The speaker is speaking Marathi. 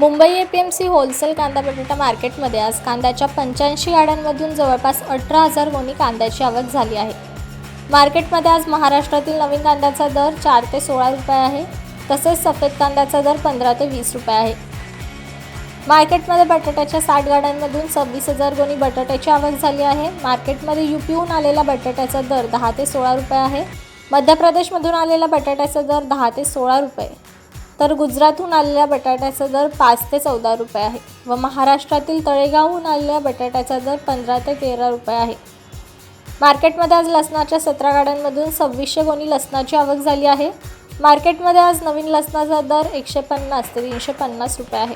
Mumbai A P M C wholesale कांदा बटाटा मार्केटमध्ये आज कांद्याच्या पंच्याऐंशी गाड्यांमधून जवळपास अठरा हजार गोणी कांद्याची आवक झाली आहे. मार्केटमध्ये आज महाराष्ट्रातील नवीन कांद्याचा दर चार ते सोळा रुपये आहे तसेच सफेद कांद्याचा दर पंधरा ते वीस रुपये आहे. मार्केटमध्ये बटाट्याच्या साठ गाड्यांमधून सव्वीस हजार गोणी बटाट्याची आवक झाली आहे. मार्केटमध्ये युपीहून आलेला बटाट्याचा दर दहा ते सोळा रुपये आहे. मध्य प्रदेशमधून आलेला बटाट्याचा दर दहा ते सोळा रुपये. तर गुजरातहून आलेल्या बटाट्याचा दर पाच ते चौदा रुपये आहे व महाराष्ट्रातील तळेगावहून आलेल्या बटाट्याचा दर पंधरा ते तेरा रुपये आहे. मार्केटमध्ये आज लसणाच्या सतरा गाड्यांमधून सव्वीसशे गोणी लसणाची आवक झाली आहे. मार्केटमध्ये आज नवीन लसणाचा दर एकशे पन्नास ते तीनशे पन्नास रुपये आहे.